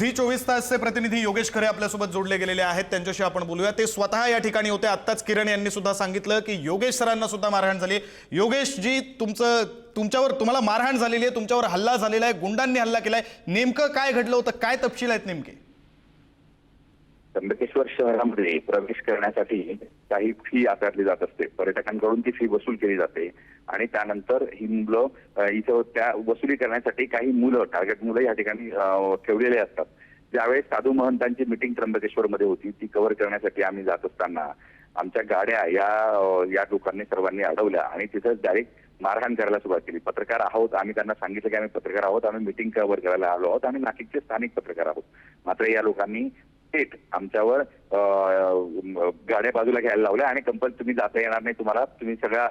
Zee चोवीस तासचे प्रतिनिधी योगेश खरे आपल्यासोबत जोडले गेलेले आहेत. त्यांच्याशी आपण बोलूया. ते स्वतः या ठिकाणी होते. आत्ताच किरण यांनी सुद्धा सांगितलं की योगेश सरांना सुद्धा मारहाण झाली योगेश जी तुमचं तुमच्यावर तुम्हाला मारहाण झालेली आहे. तुमच्यावर हल्ला झालेला आहे. गुंडांनी हल्ला केलाय नेमकं काय घडलं होतं? काय तपशील आहेत नेमके? त्र्यंबकेश्वर शहरामध्ये प्रवेश करण्यासाठी काही फी आकारली जात असते. पर्यटकांकडून ती फी वसूल केली जाते. आणि त्यानंतर ही मुलं इथं त्या वसुली करण्यासाठी काही मुलं टार्गेट मुलं या ठिकाणी ठेवलेले असतात. ज्यावेळेस साधू महंतांची मिटिंग त्र्यंबकेश्वर मध्ये होती ती कव्हर करण्यासाठी आम्ही जात असताना आमच्या गाड्या या या लोकांनी सर्वांनी अडवल्या आणि तिथं डायरेक्ट मारहाण करायला सुरुवात केली. पत्रकार आहोत आम्ही त्यांना सांगितलं की आम्ही पत्रकार आहोत आम्ही मिटिंग कव्हर करायला आलो आहोत आणि नाशिकचे स्थानिक पत्रकार आहोत. मात्र या लोकांनी थेट आमच्यावर गाड्या बाजूला घ्यायला लावल्या आणि कंपल्स तुम्ही जाता येणार नाही तुम्हाला तुम्ही सगळ्या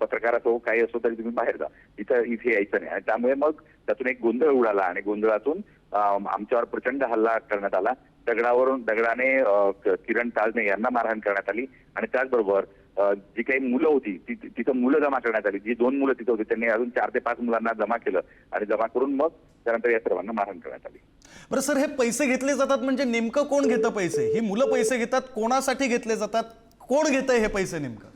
पत्रकार असो हो काही असो तरी तुम्ही बाहेर जा. इथं इथे यायचं नाही. आणि त्यामुळे मग त्यातून एक गोंधळ उडाला आणि गोंधळातून आमच्यावर प्रचंड हल्ला करण्यात आला. दगडावरून दगडाने किरण ताजने यांना मारहाण करण्यात आली. आणि त्याचबरोबर जी काही मुलं होती ती तिथं मुलं जमा करण्यात आली. जी दोन मुलं तिथं होती त्यांनी अजून चार ते पाच मुलांना जमा केलं आणि जमा करून मग त्यानंतर या सर्वांना मारहाण करण्यात आली. बरं सर हे पैसे घेतले जातात म्हणजे नेमकं कोण घेतं पैसे? ही मुलं पैसे घेतात कोणासाठी घेतले जातात? कोण घेतं हे पैसे नेमकं?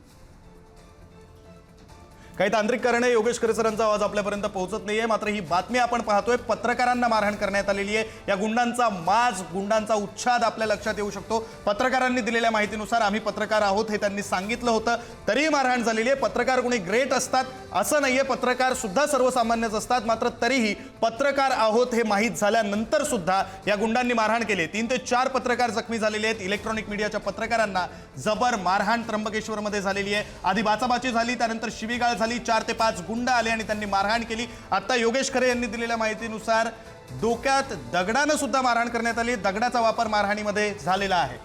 काही तांत्रिक कारणे योगेश खरे सरांचा आवाज आपल्यापर्यंत पोहोचत नाहीये. मात्र ही बातमी आपण पाहतोय पत्रकारांना मारहाण करण्यात आलेली आहे. या गुंडांचा माज गुंडांचा उच्छाद आपल्या लक्षात येऊ शकतो. पत्रकारांनी दिलेल्या माहितीनुसार आम्ही पत्रकार आहोत हे त्यांनी सांगितलं होतं. तरीही मारहाण झालेली आहे. पत्रकार कोणी ग्रेट असतात असं नाहीये. पत्रकार सुद्धा सर्वसामान्यच असतात. मात्र तरीही पत्रकार आहोत हे माहीत झाल्यानंतर सुद्धा या गुंडांनी मारहाण केली तीन ते चार पत्रकार जखमी झालेले आहेत. इलेक्ट्रॉनिक मीडियाच्या पत्रकारांना जबर मारहाण त्र्यंबकेश्वरमध्ये झालेली आहे. आधी बाचाबाची झाली त्यानंतर शिवीगाळ झाली चार ते पाच गुंड आले आणि त्यांनी मारहाण केली. आता योगेश खरे यांनी दिलेल्या माहितीनुसार डोक्यात दगडानं सुद्धा मारहाण करण्यात आली. दगडाचा वापर मारहाणीमध्ये झालेला आहे.